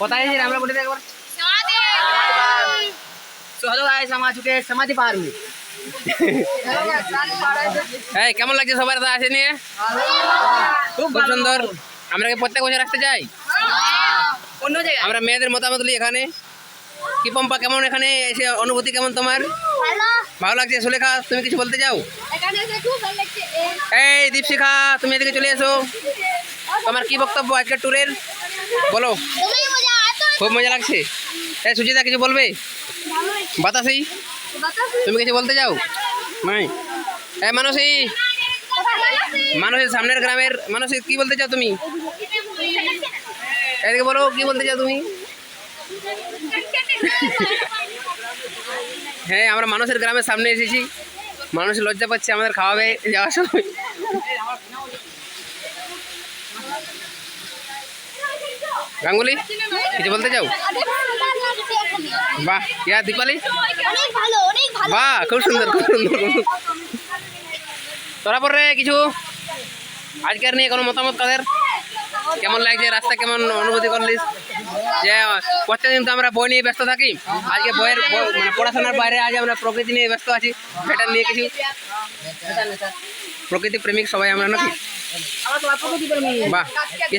কোথায় আমরা বলে একবার। তো হ্যালো গাইস আমরা আজকে সমাধি পাহাড় এই কেমন লাগছে সবার দাদা আসে নিয়ে? খুব সুন্দর। আমরা কি প্রত্যেক বছর আসতে যাই অন্য জায়গায়। আমরা মেয়েদের মতামত নিই এখানে। কি পম্পা কেমন এখানে? এসে অনুভূতি কেমন তোমার? ভালো। লাগছে? সুলেখা তুমি কিছু বলতে চাও? এখানে এসে খুব এই দীপশিখা তুমি এদিকে চলে এসো। তোমার কি বক্তব্য আজকের ট্যুরের বলো। খুব মজা লাগছে? হ্যাঁ সুচিতা কিছু বলবে? বাতাসি? তুমি কিছু বলতে চাও? নাই। এই মানসী। মানুষের সামনের গ্রামের মানুষের কি বলতে চাও তুমি? এদিকে বলো কি বলতে চাও তুমি? হ্যাঁ আমরা মানুষের গ্রামের সামনে এসেছি। মানুষ লজ্জা পাচ্ছে আমাদের খাওয়াবে যাওয়ার সময়। গাঙ্গুলি, কিছু বলতে চাও? বাহ, ইয়া দীপালি? বাহ, খুব সুন্দর খুব সুন্দর খুব সুন্দর। তোরা পরে কিছু? আজকের নিয়ে কোনো মতামত কাদের? কেমন লাগছে? রাস্তা কেমন অনুভূতি করলিস? যে প্রত্যেকদিন তো আমরা বই নিয়ে ব্যস্ত থাকি। আজকে বইয়ের মানে পড়াশোনার বাইরে আজ আমরা প্রকৃতি নিয়ে ব্যস্ত আছি সেটা নিয়ে কিছু প্রকৃতি প্রেমিক সবাই আমরা নাকি? বাহ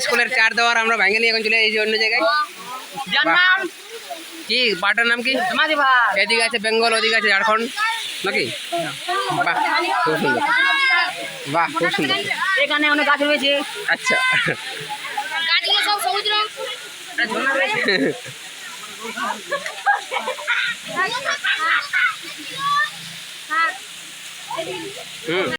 স্কুলের চার দেওয়ার আমরা ভেঙে নিয়ে এখন চলে এই যে অন্য জায়গায়। কি পার্টের নাম কি? এদিকে আছে বেঙ্গল ওদিকে আছে ঝাড়খণ্ড নাকি? বাহ খুব সুন্দর। বাহ খুব সুন্দর। এখানে অনেক গাছ রয়েছে। আচ্ছা। হুম